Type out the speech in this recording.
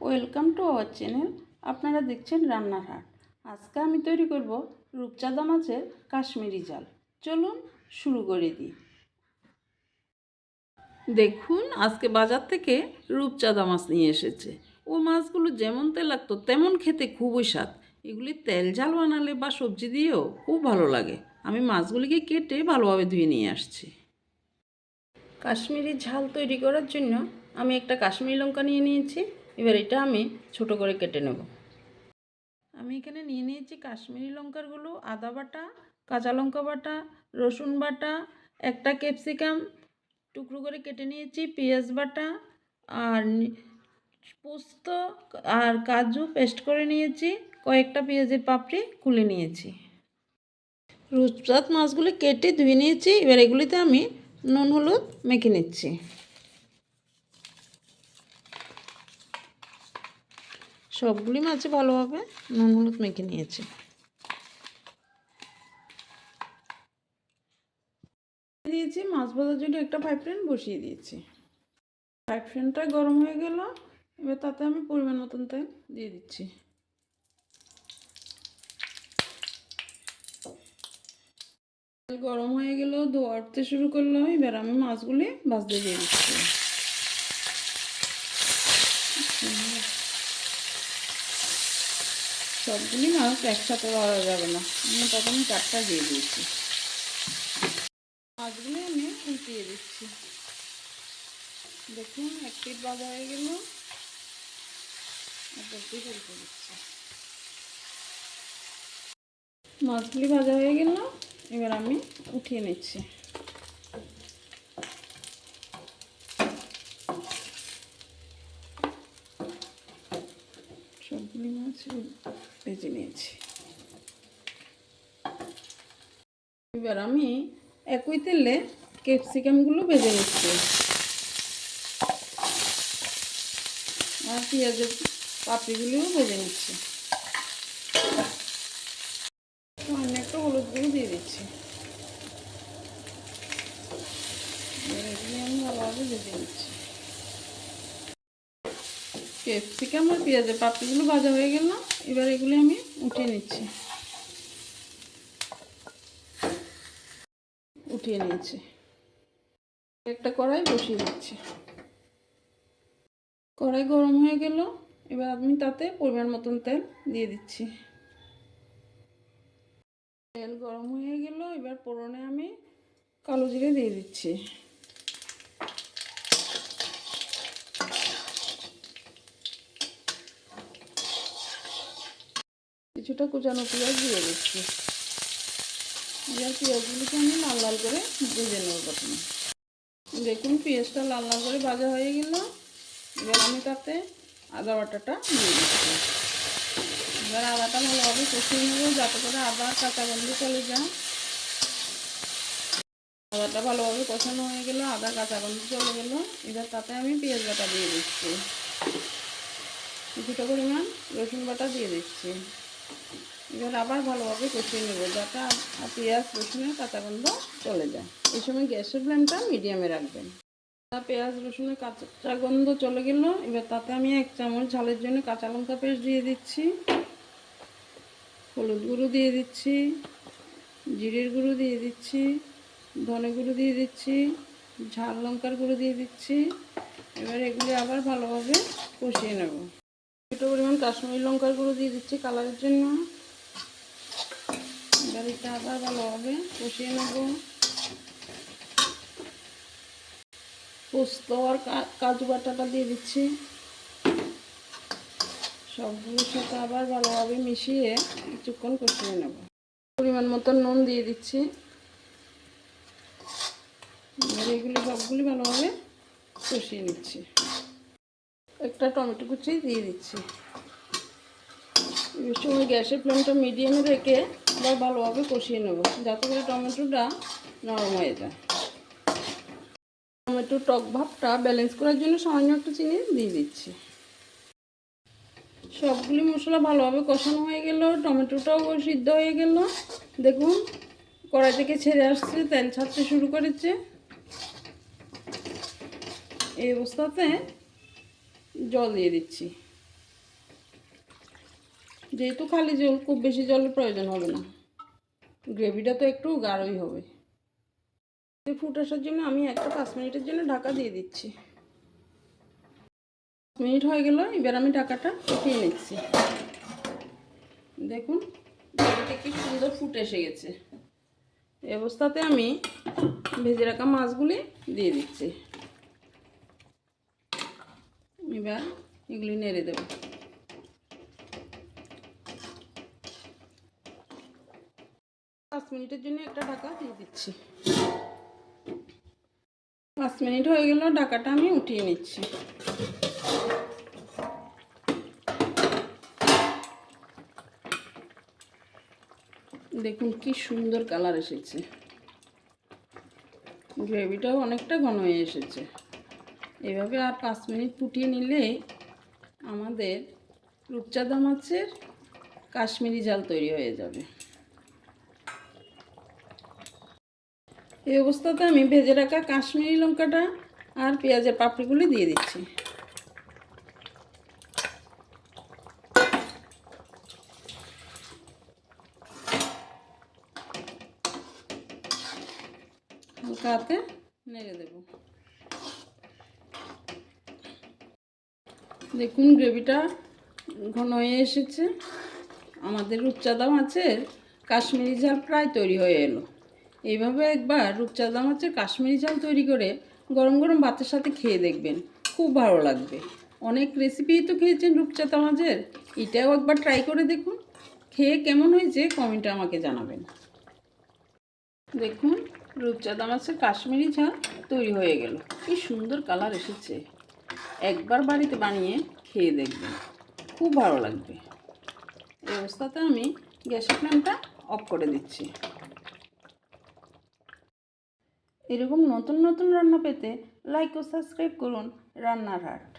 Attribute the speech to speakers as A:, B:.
A: Welcome to our channel. আপনারা দেখছেন রান্নার হাট। আজকে আমি তৈরি করব রূপচাঁদা মাছের কাশ্মীরি জাল। চলুন শুরু করে দিই। দেখুন, আজকে বাজার থেকে রূপচাঁদা মাছ নিয়ে এসেছে। ও মাছগুলো যেমন তেলাক্ত তেমন খেতে খুবই স্বাদ। এগুলি তেল ঝাল বানালে বা সবজি দিয়েও খুব ভালো লাগে। আমি মাছগুলিকে কেটে ভালোভাবে ধুয়ে নিয়ে আসছি। কাশ্মীরি ঝাল তৈরি করার জন্য আমি একটা কাশ্মীরি লঙ্কা নিয়ে নিয়েছি। এবার এটা আমি ছোট করে কেটে নেব। আমি এখানে নিয়ে নিয়েছি কাশ্মীরি লঙ্কারগুলো, আদা বাটা, কাঁচা লঙ্কা বাটা, রসুন বাটা, একটা ক্যাপসিকাম, টুকরো করে কেটে নিয়েছি পেঁয়াজ বাটা আর পোস্ত আর কাজু পেস্ট করে নিয়েছি, কয়েকটা পেঁয়াজের পাপড়ি খুলে নিয়েছি। রূপচাঁদ মাছগুলি কেটে ধুয়ে নিয়েছি, এবার এগুলিতে আমি নুন, হলুদ মেখে নিচ্ছি। সবগুলি মাছে ভালোভাবে নুন হলুদ মেখে নিয়েছি। দিয়েছি, মাছ ভাজার জন্য একটা ফ্রাই প্যান বসিয়ে দিয়েছি। ফ্রাই প্যানটা গরম হয়ে গেল, এবার তাতে আমি পরিমাণ মতন তেল দিয়ে দিচ্ছি। গরম হয়ে গেল ধোয়াতে শুরু করল এবার আমি মাছগুলি ভাজতে দিয়ে দিচ্ছি। সবগুলি মাছ একসাথে দেওয়া যাবে না। আমি প্রথমে চারটা দিয়ে দিয়েছি। মাছগুলি আমি উল্টিয়ে দিচ্ছি। দেখুন, এক পিট ভাজা হয়ে গেল। দিচ্ছি। মাছগুলি ভাজা হয়ে গেল। এবার আমি উঠিয়ে নিচ্ছি। সবগুলি ভেজে নিয়েছি। এবার আমি একই তেলে ক্যাপসিকামগুলো ভেজে নিচ্ছি। আর পেঁয়াজের পাপড়িগুলিও ভেজে নিচ্ছি। সামান্য একটু হলুদ গুঁড়ো দিয়ে দিচ্ছি। এগুলি আমি ভালোভাবে ভেজে নিচ্ছি। ক্যাপসিকাম আর পেঁয়াজের পাপড়িগুলো ভাজা হয়ে গেল এবার এগুলি আমি উঠিয়ে নিচ্ছি। উঠিয়ে নিয়েছি। একটা কড়াই বসিয়ে দিচ্ছি। কড়াই গরম হয়ে গেল, এবার আমি তাতে পরিমাণ মতন তেল দিয়ে দিচ্ছি। তেল গরম হয়ে গেল, এবার পোড়নে আমি কালো জিরে দিয়ে দিচ্ছি। কিছুটা কুচানো পেঁয়াজ দিয়ে দিচ্ছি। এবার পেঁয়াজগুলিকে আমি লাল লাল করে ভেজে নেব প্রথমে। দেখুন, পেঁয়াজটা লাল লাল করে ভাজা হয়ে গেল। এবার আমি তাতে আদা বাটাটা দিয়ে দিচ্ছি। এবার আদাটা ভালোভাবে কষিয়ে নেব, যাতে করে আদা কাঁচা গন্ধ চলে যায়। আদাটা ভালোভাবে কষানো হয়ে গেল, আদা কাঁচা গন্ধ চলে গেল। এবার তাতে আমি পেঁয়াজ বাটা দিয়ে দিচ্ছি। কিছুটা পরিমাণ রসুন বাটা দিয়ে দিচ্ছি। এবার আবার ভালোভাবে কষিয়ে নেব, যাতে পেঁয়াজ রসুনের কাঁচা গন্ধ চলে যায়। এই সময় গ্যাসের ফ্লেমটা মিডিয়ামে রাখবেন। পেঁয়াজ রসুনের কাঁচা গন্ধ চলে গেল, এবার তাতে আমি এক চামচ ঝালের জন্য কাঁচা লঙ্কা পেস্ট দিয়ে দিচ্ছি, হলুদ গুঁড়ো দিয়ে দিচ্ছি, জিরের গুঁড়ো দিয়ে দিচ্ছি, ধনে গুঁড়ো দিয়ে দিচ্ছি, ঝাল লঙ্কার গুঁড়ো দিয়ে দিচ্ছি, এবার এগুলি আবার ভালোভাবে কষিয়ে নেব। একটু পরিমাণ কাশ্মীরি লঙ্কার গুঁড়ো দিয়ে দিচ্ছি কালারের জন্য। এটা আবার ভালোভাবে কষিয়ে নেব। পোস্ত আর কাজু বাটাটা দিয়ে দিচ্ছি। সবগুলোর সাথে আবার ভালোভাবে মিশিয়ে কিছুক্ষণ কষিয়ে নেব। পরিমাণ মতো নুন দিয়ে দিচ্ছি। এগুলি সবগুলি ভালোভাবে কষিয়ে নিচ্ছি। একটা টমেটো কুচি দিয়ে দিচ্ছি। সময় গ্যাসের ফ্লেমটা মিডিয়ামে রেখে আবার ভালোভাবে কষিয়ে নেব, যাতে করে টমেটোটা নরম হয়ে যায়। টমেটো টক ভাবটা ব্যালেন্স করার জন্য সামান্য একটু চিনি দিয়ে দিচ্ছি। সবগুলি মশলা ভালোভাবে কষানো হয়ে গেল, টমেটোটাও সিদ্ধ হয়ে গেল। দেখুন, কড়াই থেকে ছেড়ে আসছে, তেল ছাড়তে শুরু করেছে। এই অবস্থাতে জল দিয়ে দিচ্ছি। যেহেতু খালি জল, খুব বেশি জলের প্রয়োজন হবে না। গ্রেভিটা তো একটু গাঢ়ই হবে। ফুট আসার জন্য আমি একটা পাঁচ মিনিটের জন্য ঢাকা দিয়ে দিচ্ছি। মিনিট হয়ে গেল, এবার আমি ঢাকাটা ফুটিয়ে নিচ্ছি। দেখুন কি সুন্দর ফুট এসে গেছে। এই অবস্থাতে আমি ভেজে রাখা মাছগুলি দিয়ে দিচ্ছি। এবার এগুলি নেড়ে দেবো। পাঁচ মিনিটের জন্য একটা ঢাকা দিয়ে দিচ্ছি। পাঁচ মিনিট হয়ে গেল, ঢাকাটা আমি উঠিয়ে নিচ্ছি। দেখুন কি সুন্দর কালার এসেছে। গ্রেভিটাও অনেকটা ঘন হয়ে এসেছে। এভাবে আর পাঁচ মিনিট ফুটিয়ে নিলে আমাদের রূপচাঁদা মাছের কাশ্মীরি জাল তৈরি হয়ে যাবে। এই অবস্থাতে আমি ভেজে রাখা কাশ্মীরি লঙ্কাটা আর পেঁয়াজের পাপড়িগুলি দিয়ে দিচ্ছি। হালকা হাতে নেড়ে দেব। দেখুন, গ্রেভিটা ঘন হয়ে এসেছে। আমাদের রূপচাঁদা মাছের কাশ্মীরি ঝাল প্রায় তৈরি হয়ে এলো। এইভাবে একবার রূপচাঁদা মাছের কাশ্মীরি ঝাল তৈরি করে গরম গরম ভাতের সাথে খেয়ে দেখবেন, খুব ভালো লাগবে। অনেক রেসিপিই তো খেয়েছেন রূপচাঁদা মাছের, এটাও একবার ট্রাই করে দেখুন। খেয়ে কেমন হয়েছে কমেন্টে আমাকে জানাবেন। দেখুন, রূপচাঁদা মাছের কাশ্মীরি ঝাল তৈরি হয়ে গেল। কি সুন্দর কালার এসেছে। একবার বাড়িতে বানিয়ে খেয়ে দেখবেন খুব ভালো লাগবে। এই অবস্থাতে আমি গ্যাসের ফ্লেমটা অফ করে দিচ্ছি। এরকম নতুন নতুন রান্না পেতে লাইক ও সাবস্ক্রাইব করুন রান্নার হাট